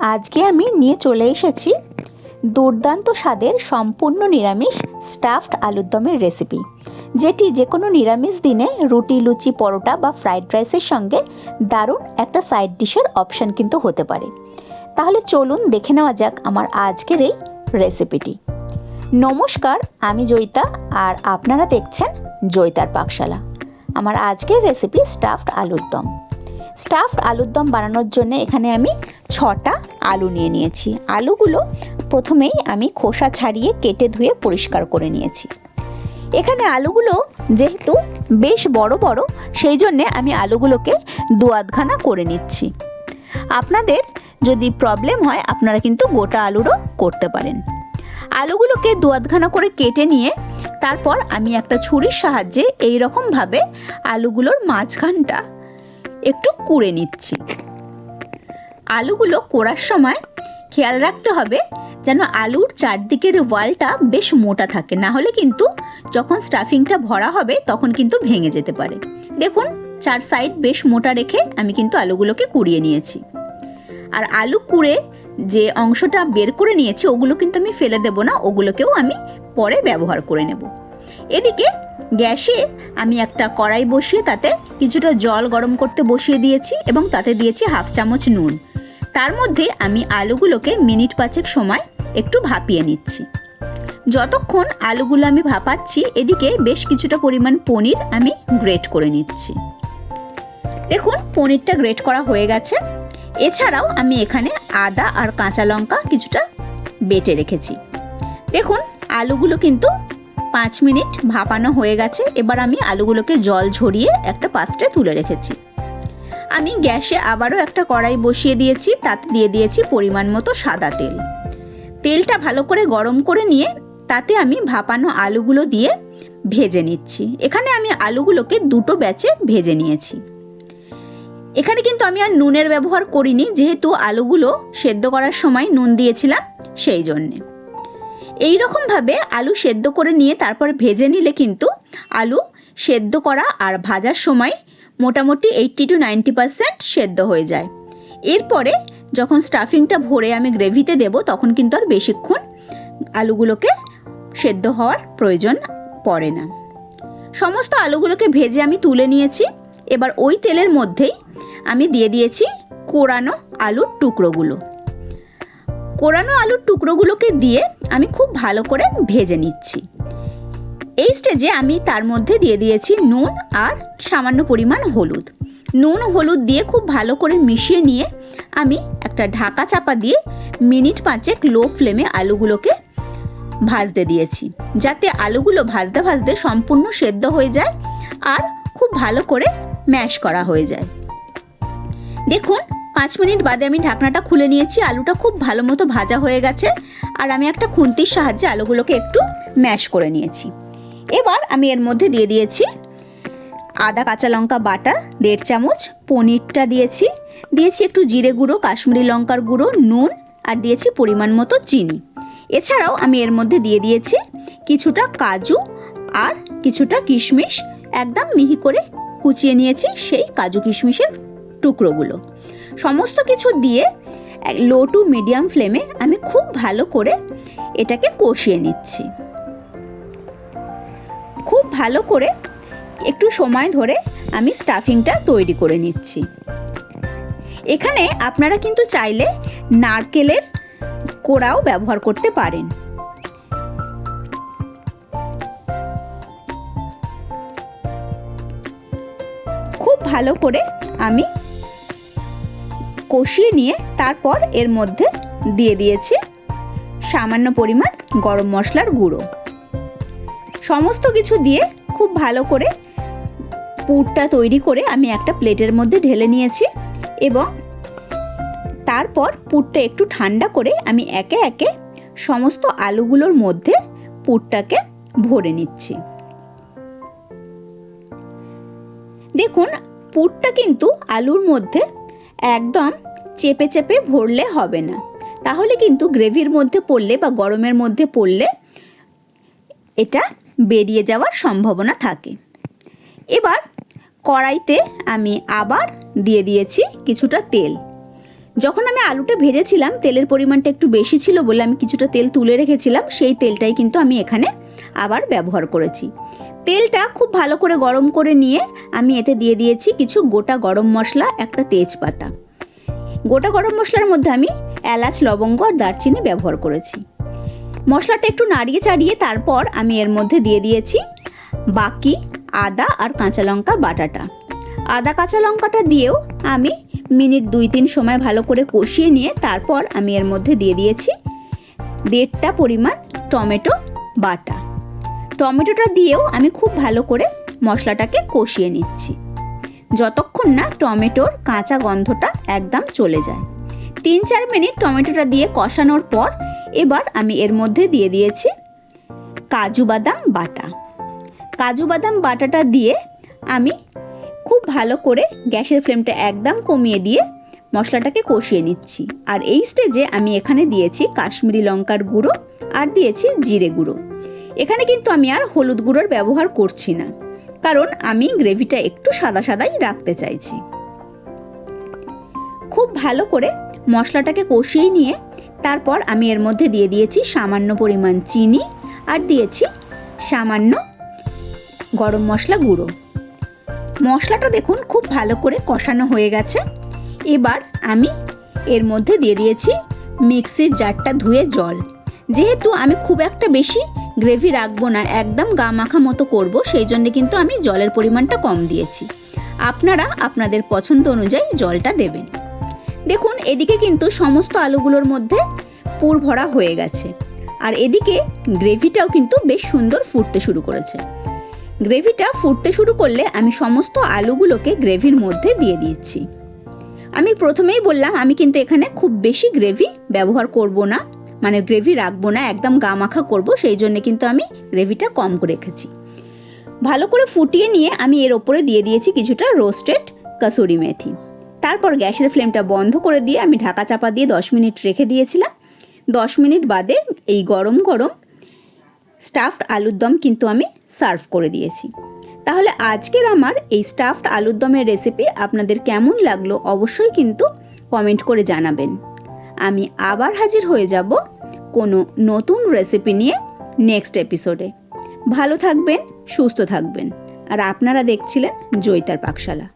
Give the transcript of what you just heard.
আজকে আমি নিয়ে চলে এসেছি দুর্দান্ত স্বাদের সম্পূর্ণ নিরামিষ স্টাফড আলুর দমের রেসিপি যেটি যে কোনো নিরামিষ দিনে রুটি, লুচি, পরোটা বা ফ্রাইড রাইসের সঙ্গে দারুণ একটা সাইড ডিশের অপশান কিন্তু হতে পারে। তাহলে চলুন দেখে নেওয়া যাক আমার আজকের এই রেসিপিটি নমস্কার, আমি জয়িতা আর আপনারা দেখছেন জয়িতার পাকশালা। আমার আজকের রেসিপি স্টাফড আলুর দম। স্টাফড আলুর দম বানানোর জন্য এখানে আমি ছটা আলু নিয়ে নিয়েছি। আলুগুলো প্রথমেই আমি খোসা ছাড়িয়ে কেটে ধুয়ে পরিষ্কার করে নিয়েছি। এখানে আলুগুলো যেহেতু বেশ বড় বড়, সেই জন্যে আমি আলুগুলোকে দু আধখানা করে নিচ্ছি। আপনাদের যদি প্রবলেম হয়, আপনারা কিন্তু গোটা আলুরও করতে পারেন। আলুগুলোকে দু আধখানা করে কেটে নিয়ে তারপর আমি একটা ছুরির সাহায্যে এই রকমভাবে আলুগুলোর মাঝখানটা একটু কুড়ে নিচ্ছি। আলুগুলো কোড়ার সময় খেয়াল রাখতে হবে যেন আলুর চারদিকের ওয়ালটা বেশ মোটা থাকে, না হলে কিন্তু যখন স্টাফিংটা ভরা হবে তখন কিন্তু ভেঙে যেতে পারে। দেখুন, চার সাইড বেশ মোটা রেখে আমি কিন্তু আলুগুলোকে কুড়িয়ে নিয়েছি। আর আলু কুড়ে যে অংশটা বের করে নিয়েছি, ওগুলো কিন্তু আমি ফেলে দেবো না, ওগুলোকেও আমি পরে ব্যবহার করে নেব। এদিকে গ্যাসে আমি একটা কড়াই বসিয়ে তাতে কিছুটা জল গরম করতে বসিয়ে দিয়েছি এবং তাতে দিয়েছি হাফ চামচ নুন। তার মধ্যে আমি আলুগুলোকে মিনিট পাঁচেক সময় একটু ভাপিয়ে নিচ্ছি। যতক্ষণ আলুগুলো আমি ভাপাচ্ছি, এদিকে বেশ কিছুটা পরিমাণ পনির আমি গ্রেট করে নিচ্ছি। দেখুন, পনিরটা গ্রেট করা হয়ে গেছে। এছাড়াও আমি এখানে আদা আর কাঁচা লঙ্কা কিছুটা বেটে রেখেছি। দেখুন, আলুগুলো কিন্তু পাঁচ মিনিট ভাপানো হয়ে গেছে, এবার আমি আলুগুলোকে জল ঝরিয়ে একটা পাত্রে তুলে রেখেছি। আমি গ্যাসে আবারও একটা কড়াই বসিয়ে দিয়েছি, তাতে দিয়ে দিয়েছি পরিমাণ মতো সাদা তেল। তেলটা ভালো করে গরম করে নিয়ে তাতে আমি ভাপানো আলুগুলো দিয়ে ভেজে নিচ্ছি। এখানে আমি আলুগুলোকে দুটো ব্যাচে ভেজে নিয়েছি। এখানে কিন্তু আমি আর নুনের ব্যবহার করিনি, যেহেতু আলুগুলো সেদ্ধ করার সময় নুন দিয়েছিলাম, সেই জন্যে। এই রকমভাবে আলু সেদ্ধ করে নিয়ে তারপর ভেজে নিলে কিন্তু আলু সেদ্ধ করা আর ভাজার সময় মোটামুটি এইট্টি টু নাইনটি পারসেন্ট সেদ্ধ হয়ে যায়। এরপরে যখন স্টাফিংটা ভরে আমি গ্রেভিতে দেব, তখন কিন্তু আর বেশিক্ষণ আলুগুলোকে সেদ্ধ হওয়ার প্রয়োজন পড়ে না। সমস্ত আলুগুলোকে ভেজে আমি তুলে নিয়েছি। এবার ওই তেলের মধ্যেই আমি দিয়ে দিয়েছি কোরানো আলুর টুকরোগুলো। কোরানো আলুর টুকরোগুলোকে দিয়ে আমি খুব ভালো করে ভেজে নিচ্ছি। এই স্টেজে আমি তার মধ্যে দিয়ে দিয়েছি নুন আর সামান্য পরিমাণ হলুদ। নুন হলুদ দিয়ে খুব ভালো করে মিশিয়ে নিয়ে আমি একটা ঢাকা চাপা দিয়ে মিনিট পাঁচেক লো ফ্লেমে আলুগুলোকে ভাজতে দিয়েছি, যাতে আলুগুলো ভাজতে ভাজতে সম্পূর্ণ সেদ্ধ হয়ে যায় আর খুব ভালো করে ম্যাশ করা হয়ে যায়। দেখুন পাঁচ মিনিট বাদে আমি ঢাকনাটা খুলে নিয়েছি, আলুটা খুব ভালো মতো ভাজা হয়ে গেছে, আর আমি একটা খুন্তির সাহায্যে আলুগুলোকে একটু ম্যাশ করে নিয়েছি। এবার আমি এর মধ্যে দিয়ে দিয়েছি আদা, কাঁচা লঙ্কা বাটা, দেড় চামচ, পনিরটা দিয়েছি দিয়েছি একটু জিরে গুঁড়ো, কাশ্মীরি লঙ্কার গুঁড়ো, নুন, আর দিয়েছি পরিমাণ মতো চিনি। এছাড়াও আমি এর মধ্যে দিয়ে দিয়েছি কিছুটা কাজু আর কিছুটা কিশমিশ, একদম মিহি করে কুচিয়ে নিয়েছি সেই কাজু কিশমিশের টুকরোগুলো। সমস্ত কিছু দিয়ে লো টু মিডিয়াম ফ্লেমে আমি খুব ভালো করে এটাকে কষিয়ে নিচ্ছি। খুব ভালো করে একটু সময় ধরে আমি স্টাফিংটা তৈরি করে নিচ্ছি। এখানে আপনারা কিন্তু চাইলে নারকেলের কোড়াও ব্যবহার করতে পারেন। খুব ভালো করে আমি কষিয়ে নিয়ে তারপর এর মধ্যে দিয়ে দিয়েছি সামান্য পরিমাণ গরম মশলার গুঁড়ো। সমস্ত কিছু দিয়ে খুব ভালো করে পুরটা তৈরি করে আমি একটা প্লেটের মধ্যে ঢেলে নিয়েছি এবং তারপর পুরটা একটু ঠান্ডা করে আমি একে একে সমস্ত আলুগুলোর মধ্যে পুরটাকে ভরে নিচ্ছি। দেখুন, পুরটা কিন্তু আলুর মধ্যে একদম চেপে চেপে ভরলে হবে না। তাহলে কিন্তু গ্রেভির মধ্যে পড়লে বা গরমের মধ্যে পড়লে এটা বেরিয়ে যাওয়ার সম্ভাবনা থাকে। এবার কড়াইতে আমি আবার দিয়ে দিয়েছি কিছুটা তেল। যখন আমি আলুটা ভেজেছিলাম, তেলের পরিমাণটা একটু বেশি ছিল বলে আমি কিছুটা তেল তুলে রেখেছিলাম, সেই তেলটাই কিন্তু আমি এখানে আবার ব্যবহার করেছি। তেলটা খুব ভালো করে গরম করে নিয়ে আমি এতে দিয়ে দিয়েছি কিছু গোটা গরম মশলা, একটা তেজপাতা। গোটা গরম মশলার মধ্যে আমি এলাচ, লবঙ্গ আর দারচিনি ব্যবহার করেছি। মশলাটা একটু নাড়িয়ে চাড়িয়ে তারপর আমি এর মধ্যে দিয়ে দিয়েছি বাকি আদা আর কাঁচা লঙ্কা বাটাটা। আদা, কাঁচা লঙ্কাটা দিয়েও আমি মিনিট দুই তিন সময় ভালো করে কষিয়ে নিয়ে তারপর আমি এর মধ্যে দিয়ে দিয়েছি দেড়টা পরিমাণ টমেটো বাটা। টমেটোটা দিয়েও আমি খুব ভালো করে মশলাটাকে কষিয়ে নিচ্ছি। যতক্ষণ না টমেটোর কাঁচা গন্ধটা একদম চলে যায়। তিন চার মিনিট টমেটোটা দিয়ে কষানোর পর এবার আমি এর মধ্যে দিয়ে দিয়েছি কাজু বাদাম বাটা। কাজু বাদাম বাটাটা দিয়ে আমি খুব ভালো করে গ্যাসের ফ্লেমটা একদম কমিয়ে দিয়ে মশলাটাকে কষিয়ে নিচ্ছি। আর এই স্টেজে আমি এখানে দিয়েছি কাশ্মীরি লঙ্কার গুঁড়ো আর দিয়েছি জিরে গুঁড়ো। এখানে কিন্তু আমি আর হলুদ গুঁড়োর ব্যবহার করছি না। কারণ আমি গ্রেভিটা একটু সাদা সাদাই রাখতে চাইছি। খুব ভালো করে মশলাটাকে কষিয়ে নিয়ে তারপর আমি এর মধ্যে দিয়ে দিয়েছি সামান্য পরিমাণ চিনি আর দিয়েছি সামান্য গরম মশলা গুঁড়ো। মশলাটা দেখুন খুব ভালো করে কষানো হয়ে গেছে। এবার আমি এর মধ্যে দিয়ে দিয়েছি মিক্সির জারটা ধুয়ে জল। যেহেতু আমি খুব একটা বেশি গ্রেভি রাখব না, একদম গা মাখা মতো করব, সেই জন্য কিন্তু আমি জলের পরিমাণটা কম দিয়েছি। আপনারা আপনাদের পছন্দ অনুযায়ী জলটা দেবেন। দেখুন, এদিকে কিন্তু সমস্ত আলুগুলোর মধ্যে পুর ভরা হয়ে গেছে। আর এদিকে গ্রেভিটাও কিন্তু বেশ সুন্দর ফুটতে শুরু করেছে। গ্রেভিটা ফুটতে শুরু করলে আমি সমস্ত আলুগুলোকে গ্রেভির মধ্যে দিয়ে দিচ্ছি। আমি প্রথমেই বললাম, আমি কিন্তু এখানে খুব বেশি গ্রেভি ব্যবহার করব না। মানে গ্রেভি রাখব না, একদম গা মাখা করব, সেই জন্য কিন্তু আমি গ্রেভিটা কম রেখেছি। ভালো করে ফুটিয়ে নিয়ে আমি এর ওপরে দিয়ে দিয়েছি কিছুটা রোস্টেড কাসুরি মেথি। তারপর গ্যাসের ফ্লেমটা বন্ধ করে দিয়ে আমি ঢাকা চাপা দিয়ে দশ মিনিট রেখে দিয়েছিলাম। দশ মিনিট বাদে এই গরম গরম স্টাফড আলুর দম কিন্তু আমি সার্ভ করে দিয়েছি। তাহলে আজকের আমার এই স্টাফড আলুর দমের রেসিপি আপনাদের কেমন লাগল অবশ্যই কিন্তু কমেন্ট করে জানাবেন। আমি আবার হাজির হয়ে যাব কোনো নতুন রেসিপি নিয়ে নেক্সট এপিসোডে ভালো থাকবেন, সুস্থ থাকবেন। আর আপনারা দেখছিলেন জয়িতার পাকশালা।